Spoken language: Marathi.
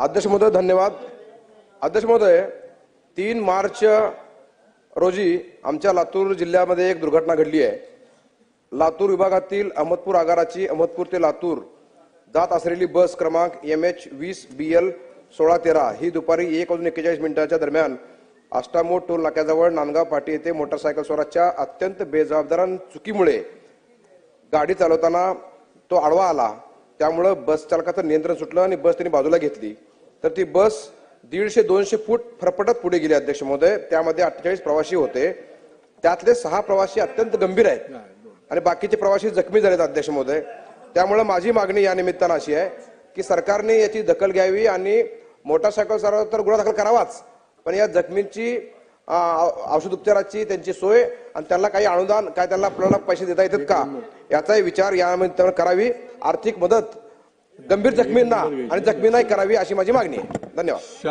अध्यक्ष महोदय धन्यवाद. अध्यक्ष महोदय तीन मार्च रोजी आमच्या लातूर जिल्ह्यामध्ये एक दुर्घटना घडली आहे. लातूर विभागातील अहमदपूर आगाराची अहमदपूर ते लातूर जात असलेली बस क्रमांक एम एच वीस बी एल सोळा तेरा ही दुपारी एक वाजून एक्केचाळीस मिनिटाच्या दरम्यान आष्टामोड टोल नाक्याजवळ नांदगाव पाटी येथे मोटरसायकल स्वराच्या अत्यंत बेजबाबदार चुकीमुळे गाडी चालवताना तो आडवा आला. त्यामुळं बस चालकाचं नियंत्रण सुटलं आणि बस त्यांनी बाजूला घेतली. तर ती बस दीडशे दोनशे फूट फरफटत पुढे गेली अध्यक्ष महोदय. त्यामध्ये अठ्ठेचाळीस प्रवासी होते. त्यातले सहा प्रवासी अत्यंत गंभीर आहेत. आणि बाकीचे प्रवासी जखमी झालेत अध्यक्ष महोदय. त्यामुळे माझी मागणी या निमित्तानं अशी आहे की सरकारने याची दखल घ्यावी आणि मोटारसायकल सर तर गुन्हा दाखल करावाच. पण या जखमींची औषध उपचाराची त्यांची सोय आणि त्यांना काही अनुदान काय त्यांना आपल्याला पैसे देता येतात का? याचाही विचार या निमित्तानं करावी. आर्थिक मदत गंभीर जखमींना आणि जखमींनाही करावी अशी माझी मागणी आहे. धन्यवाद.